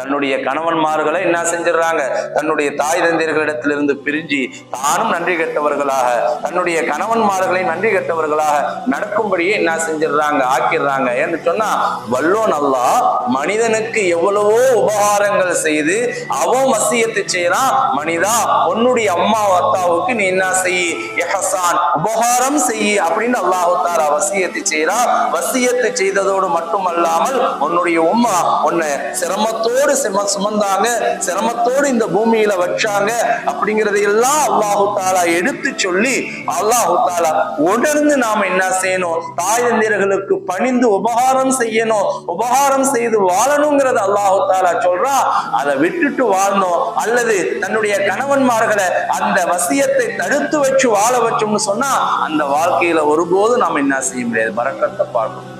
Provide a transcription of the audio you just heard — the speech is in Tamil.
தன்னுடைய கணவன்மார்களை என்ன செஞ்சிடறாங்க? தன்னுடைய தாய் தந்தையர்களிடத்திலிருந்து பிரிஞ்சு தானும் நன்றி கெட்டவர்களாக தன்னுடைய கணவன்மார்களை நன்றி கெட்டவர்களாக நடக்கும்படியே என்ன செஞ்சிடுறாங்க ஆக்கிடுறாங்க. ஏன்னு சொன்னா வல்லோன் அல்லாஹ் மனிதனுக்கு எவ்வளவோ உபகாரங்கள் செய்து அவன் வசியத்தை செய்யலாம் மனிதா உன்னுடைய அம்மா அத்தாவுக்கு நீ என்ன செய் எஹசான் உபகாரம் செய் அப்படின்னு அல்லாஹு வசியத்தை செய்யறான் வசியத்தை செய்ததோடு மட்டுமல்லாமல் உன்னுடைய உம்மா உன்னை சிரமத்தோடு சும சுமந்தாங்க சிரமத்தோடு இந்த பூமியில வச்சாங்க அப்படிங்கறதை எல்லாம் அல்லாஹு தாலா எடுத்து சொல்லி அல்லாஹு தாலா உணர்ந்து நாம என்ன செய்யணும்? தாய் தந்திரர்களுக்கு பணிந்து உபகாரம் செய்யணும். உபகாரம் செய்து வாழணுங்கிறத அல்லாஹு தாலா சொல்றா. அதை விட்டுட்டு வாழணும் அல்லது தன்னுடைய கணவன்மார்களை அந்த வசியத்தை தடுத்து வச்சு வாழ வச்சோம்னு சொன்னா அந்த வாழ்க்கையில ஒருபோதும் நாம என்ன செய்ய முடியாது. பறக்கத்தை பார்க்கணும்.